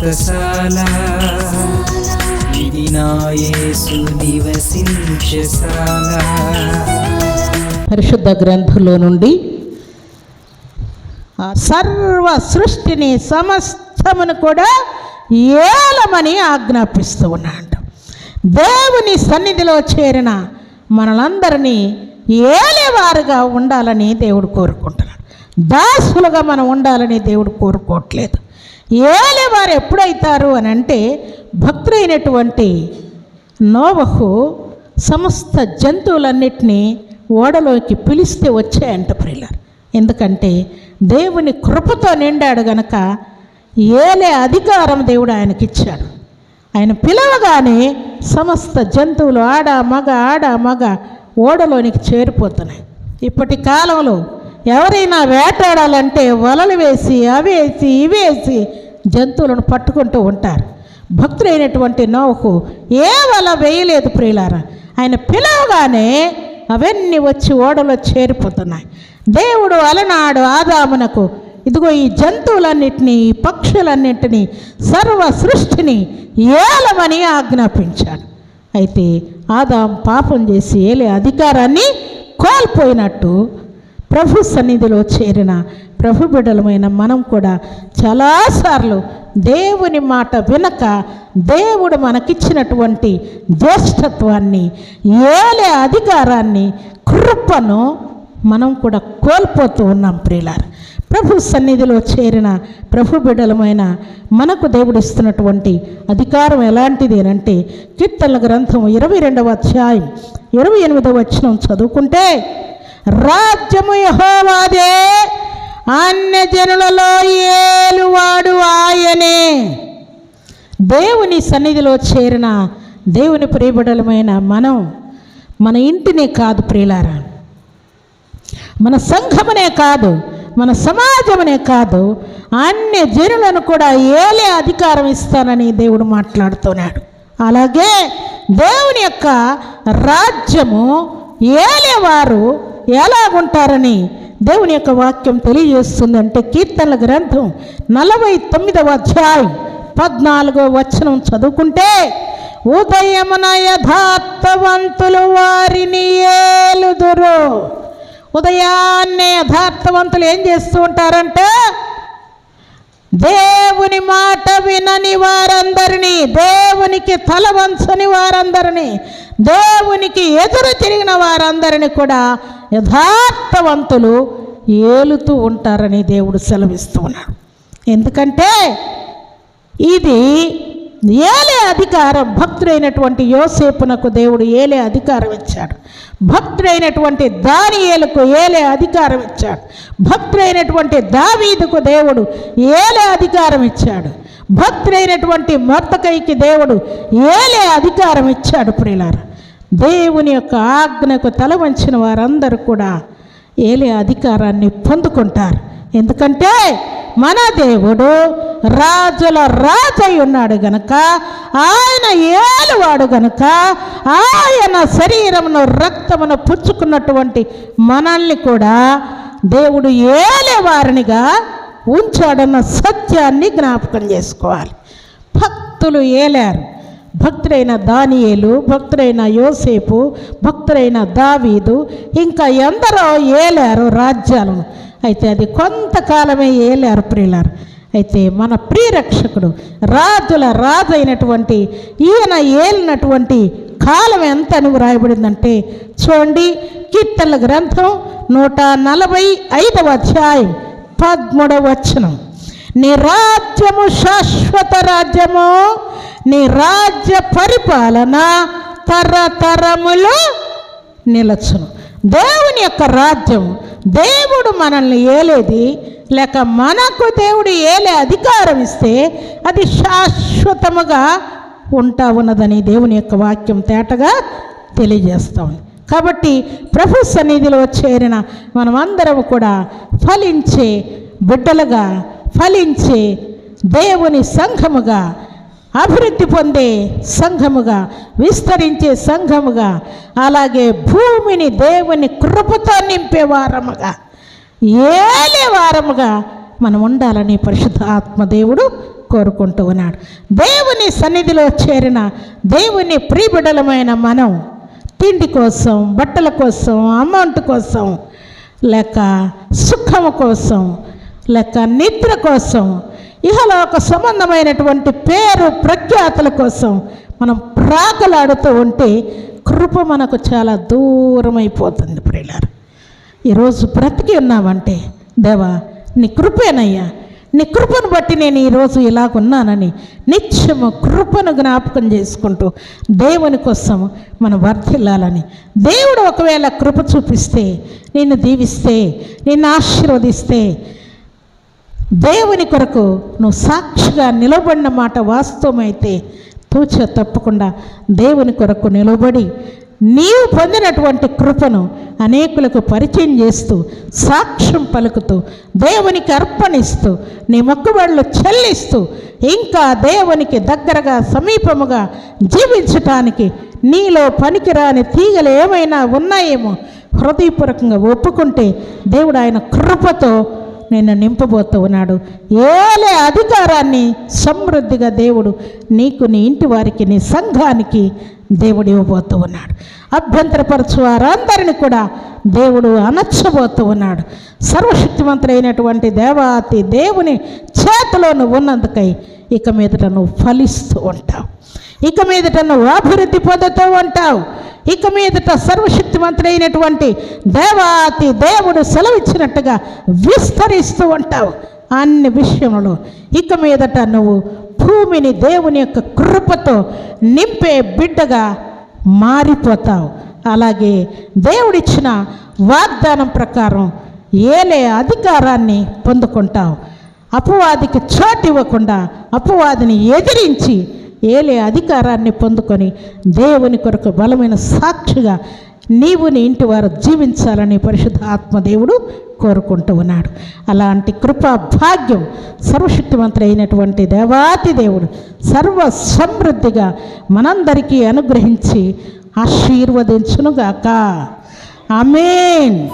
వ్రతశాల ఇది నివసించశాల పరిశుద్ధ గ్రంథంలో నుండి సర్వ సృష్టిని సమస్తమును కూడా ఏలమని ఆజ్ఞాపిస్తూ ఉన్నాడు దేవుని సన్నిధిలో చేరిన మనలందరినీ ఏలేవారుగా ఉండాలని దేవుడు కోరుకుంటున్నాడు. దాసులుగా మనం ఉండాలని దేవుడు కోరుకోవట్లేదు. ఏలేవారు ఎప్పుడైతారు అని అంటే భక్తులైనటువంటి నోవహు సమస్త జంతువులన్నిటినీ ఓడలోకి పిలిస్తే వచ్చాయంట ప్రిల్లర్ ఎందుకంటే దేవుని కృపతో నిండాడు గనక ఏలే అధికారం దేవుడు ఆయనకి ఇచ్చాడు ఆయన పిలవగానే సమస్త జంతువులు ఆడ మగ ఆడ మగ ఓడలోనికి చేరిపోతున్నాయి. ఇప్పటి కాలంలో ఎవరైనా వేటాడాలంటే వలలు వేసి అవి వేసి ఇవి వేసి జంతువులను పట్టుకుంటూ ఉంటారు. భక్తుడైనటువంటి నోహు ఏ వల వేయలేదు ప్రియులారా. ఆయన పిలవగానే అవన్నీ వచ్చి ఓడలో చేరిపోతున్నాయి. దేవుడు అలనాడు ఆదామునకు ఇదిగో ఈ జంతువులన్నిటినీ ఈ పక్షులన్నింటినీ సర్వ సృష్టిని ఏలమని ఆజ్ఞాపించాడు. అయితే ఆదాం పాపం చేసి ఏలే అధికారాన్ని కోల్పోయినట్టు ప్రభు సన్నిధిలో చేరిన ప్రభు బిడ్డలమైన మనం కూడా చాలాసార్లు దేవుని మాట వినక దేవుడు మనకిచ్చినటువంటి జ్యేష్ఠత్వాన్ని ఏలే అధికారాన్ని కృపను మనం కూడా కోల్పోతూ ఉన్నాం ప్రియులారు. ప్రభు సన్నిధిలో చేరిన ప్రభు బిడ్డలమైన మనకు దేవుడిస్తున్నటువంటి అధికారం ఎలాంటిది అంటే కీర్తనల గ్రంథం ఇరవై రెండవ అధ్యాయం ఇరవై ఎనిమిదవ వచనం చదువుకుంటే రాజ్యము యహోవాదే. అన్య జనులలో ఏలువాడు ఆయనే. దేవుని సన్నిధిలో చేరిన దేవుని ప్రియబడలమైన మనం మన ఇంటినే కాదు ప్రియులారా. మన సంఘమునే కాదు మన సమాజమునే కాదు అన్ని జనులను కూడా ఏలే అధికారం ఇస్తానని దేవుడు మాట్లాడుతున్నాడు. అలాగే దేవుని యొక్క రాజ్యము ఏలేవారు ఎలాగుంటారని దేవుని యొక్క వాక్యం తెలియజేస్తుందంటే కీర్తనల గ్రంథం నలభై తొమ్మిదవ అధ్యాయం పద్నాలుగో వచనం చదువుకుంటే ఉదయమున యథార్థవంతులు వారిని ఏలుదురు. ఉదయాన్నే యథార్థవంతులు ఏం చేస్తూ ఉంటారంటే దేవుని మాట వినని వారందరినీ దేవునికి తల వంచని వారందరినీ దేవునికి ఎదురు తిరిగిన వారందరినీ కూడా యథార్థవంతులు ఏలుతూ ఉంటారని దేవుడు సెలవిస్తూ ఉన్నాడు. ఎందుకంటే ఇది ఏలే అధికారం. భక్తుడైనటువంటి యోసేపునకు దేవుడు ఏలే అధికారం ఇచ్చాడు. భక్తుడైనటువంటి దానియేలకు ఏలే అధికారం ఇచ్చాడు. భక్తుడైనటువంటి దావీదుకు దేవుడు ఏలే అధికారం ఇచ్చాడు. భక్తుడైనటువంటి మొత్తకైకి దేవుడు ఏలే అధికారం ఇచ్చాడు ప్రియులారా. దేవుని యొక్క ఆజ్ఞకు తల వంచిన వారందరూ కూడా ఏలే అధికారాన్ని పొందుకుంటారు. ఎందుకంటే మన దేవుడు రాజుల రాజై ఉన్నాడు గనక ఆయన ఏలువాడు గనక ఆయన శరీరమును రక్తమును పుచ్చుకున్నటువంటి మనల్ని కూడా దేవుడు ఏలేవారినిగా ఉంచాడన్న సత్యాన్ని జ్ఞాపకం చేసుకోవాలి. భక్తులు ఏలారు. భక్తుడైన దానియేలు భక్తుడైన యోసేపు భక్తుడైన దావీదు ఇంకా ఎందరో ఏలారు రాజ్యాలను. అయితే అది కొంతకాలమే ఏలారు ప్రియులారు అయితే మన ప్రియరక్షకుడు రాజుల రాజు అయినటువంటి ఈయన ఏలినటువంటి కాలం ఎంత అని వ్రాయబడిందంటే చూడండి కీర్తనల గ్రంథం నూట నలభై ఐదవ అధ్యాయం పదమూడవ వచనం. నీ రాజ్యము శాశ్వత రాజ్యము నీ రాజ్య పరిపాలన తరతరములు నిలచును. దేవుని యొక్క రాజ్యం. దేవుడు మనల్ని ఏలేది లేక మనకు దేవుడు ఏలే అధికారం ఇస్తే అది శాశ్వతముగా ఉంటా ఉన్నదని దేవుని యొక్క వాక్యం తేటగా తెలియజేస్తా ఉంది. కాబట్టి ప్రభు సన్నిధిలో చేరిన మనమందరం కూడా ఫలించే బిడ్డలుగా ఫలించే దేవుని సంఘముగా అభివృద్ధి పొందే సంఘముగా విస్తరించే సంఘముగా అలాగే భూమిని దేవుని కృపతో నింపే వారముగా ఏలే వారముగా మనం ఉండాలని పరిశుద్ధ ఆత్మదేవుడు కోరుకుంటూ ఉన్నాడు. దేవుని సన్నిధిలో చేరిన దేవుని ప్రీబిడలమైన మనం తిండి కోసం బట్టల కోసం అమౌంట్ కోసం లేక సుఖము కోసం లేక నిద్ర కోసం ఇహలోక సంబంధమైనటువంటి పేరు ప్రఖ్యాతుల కోసం మనం ప్రాకలాడుతూ ఉంటే కృప మనకు చాలా దూరం అయిపోతుంది ప్రియులారు ఈరోజు బ్రతికి ఉన్నామంటే దేవా నీ కృపేనయ్యా. నీ కృపను బట్టి నేను ఈరోజు ఇలాగున్నానని నిత్యము కృపను జ్ఞాపకం చేసుకుంటూ దేవుని కోసం మనం వర్ధిల్లాలని. దేవుడు ఒకవేళ కృప చూపిస్తే నిన్ను దీవిస్తే నిన్ను ఆశీర్వదిస్తే దేవుని కొరకు నువ్వు సాక్షిగా నిలబడిన మాట వాస్తవమైతే తూచ తప్పకుండా దేవుని కొరకు నిలబడి నీవు పొందినటువంటి కృపను అనేకులకు పరిచయం చేస్తూ సాక్ష్యం పలుకుతూ దేవునికి అర్పణిస్తూ నీ మొక్కుబడులు చెల్లిస్తూ ఇంకా దేవునికి దగ్గరగా సమీపముగా జీవించటానికి నీలో పనికిరాని తీగలు ఏమైనా ఉన్నాయేమో హృదయపూర్వకంగా ఒప్పుకుంటే దేవుడు ఆయన కృపతో నిన్ను నింపబోతూ ఉన్నాడు ఏలే అధికారాన్ని సమృద్ధిగా దేవుడు నీకు నీ ఇంటి వారికి నీ సంఘానికి దేవుడు ఇవ్వబోతూ ఉన్నాడు అభ్యంతరపరచు వారందరిని కూడా దేవుడు అనర్చబోతూ ఉన్నాడు సర్వశక్తివంతులైనటువంటి దేవాతి దేవుని చేతిలో నువ్వు ఉన్నందుకై ఇక మీదట నువ్వు ఫలిస్తూ ఉంటావు. ఇక మీదట నువ్వు అభివృద్ధి పొందుతూ ఉంటావు. ఇక మీదట సర్వశక్తివంతుడైనటువంటి దేవాతి దేవుడు సెలవిచ్చినట్టుగా విస్తరిస్తూ ఉంటావు అన్ని విషయంలో. ఇక మీదట నువ్వు భూమిని దేవుని యొక్క కృపతో నింపే బిడ్డగా మారిపోతావు. అలాగే దేవుడిచ్చిన వాగ్దానం ప్రకారం ఏలే అధికారాన్ని పొందుకుంటావు. అపవాదికి చోటు ఇవ్వకుండా అపవాదిని ఎదిరించి ఏలే అధికారాన్ని పొందుకొని దేవుని కొరకు బలమైన సాక్షిగా నీవు నీ ఇంటి వారు జీవించాలని పరిశుద్ధ ఆత్మదేవుడు కోరుకుంటూ ఉన్నాడు. అలాంటి కృపా భాగ్యం సర్వశక్తివంతుడైనటువంటి దేవాతి దేవుడు సర్వ సమృద్ధిగా మనందరికీ అనుగ్రహించి ఆశీర్వదించునుగాక. ఆమెన్.